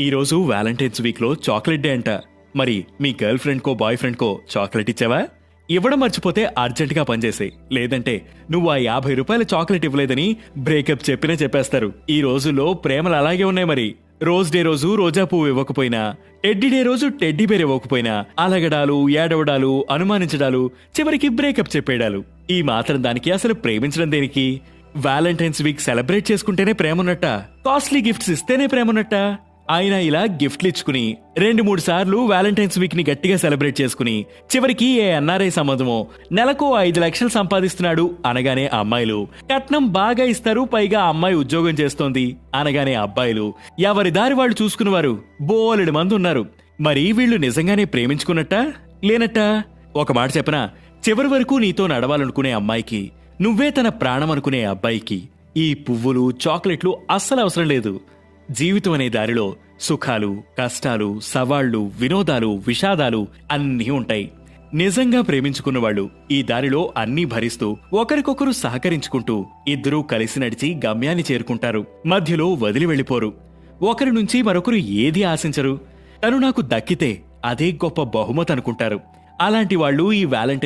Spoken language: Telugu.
ఈరోజు వ్యాలంటైన్స్ వీక్లో చాక్లెట్ డే అంట. మరి మీ గర్ల్ ఫ్రెండ్కో బాయ్ ఫ్రెండ్కో చాక్లెట్ ఇచ్చావా? ఇవ్వడం మర్చిపోతే అర్జెంటుగా పనిచేసాయి లేదంటే నువ్వు ఆ యాభై రూపాయల చాక్లెట్ ఇవ్వలేదని బ్రేకప్ చెప్పినా చెప్పేస్తారు. ఈ రోజుల్లో ప్రేమలు అలాగే ఉన్నాయి మరి. రోజ్ డే రోజు రోజా పువ్వు ఇవ్వకపోయినా టెడ్డీ డే రోజు టెడ్డీ బేర్ ఇవ్వకపోయినా అలగడాలు ఏడవడాలు అనుమానించడాలు చివరికి బ్రేకప్ చెప్పేయడాలు ఈ మాత్రం దానికి అసలు ప్రేమించడం దేనికి? వ్యాలంటైన్స్ వీక్ సెలబ్రేట్ చేసుకుంటేనే ప్రేమ ఉన్నట్ట? కాస్ట్లీ గిఫ్ట్స్ ఇస్తేనే ప్రేమన్నట్ట ఆయన ఇలా గిఫ్ట్లు ఇచ్చుకుని రెండు మూడు సార్లు వ్యాలంటైన్స్ వీక్ని గట్టిగా సెలబ్రేట్ చేసుకుని చివరికి ఏ ఎన్ఆర్ఐ సంబంధమో నెలకు ఐదు లక్షలు సంపాదిస్తున్నాడు అనగానే అమ్మాయిలు. కట్నం బాగా ఇస్తారు పైగా అమ్మాయి ఉద్యోగం చేస్తోంది అనగానే అబ్బాయిలు. ఎవరి దారి వాళ్ళు చూసుకునేవారు బోలెడు మంది ఉన్నారు. మరి వీళ్ళు నిజంగానే ప్రేమించుకున్నట్టా? లేనట్టా? ఒక మాట చెప్పనా? చివరి వరకు నీతో నడవాలనుకునే అమ్మాయికి నువ్వే తన ప్రాణం అనుకునే అబ్బాయికి ఈ పువ్వులు చాక్లెట్లు అస్సలు అవసరం లేదు. జీవితం అనే దారిలో సుఖాలు కష్టాలు సవాళ్ళు వినోదాలు విషాదాలు అన్నీ ఉంటాయి. నిజంగా ప్రేమించుకున్న వాళ్ళు ఈ దారిలో అన్నీ భరిస్తూ ఒకరికొకరు సహకరించుకుంటూ ఇద్దరూ కలిసి నడిచి గమ్యాన్ని చేరుకుంటారు. మధ్యలో వదిలి వెళ్ళిపోరు. ఒకరి నుంచి మరొకరు ఏది ఆశించరు. తను నాకు దక్కితే అదే గొప్ప బహుమతి అనుకుంటారు అలాంటి వాళ్ళు ఈ వ్యాలంటైన్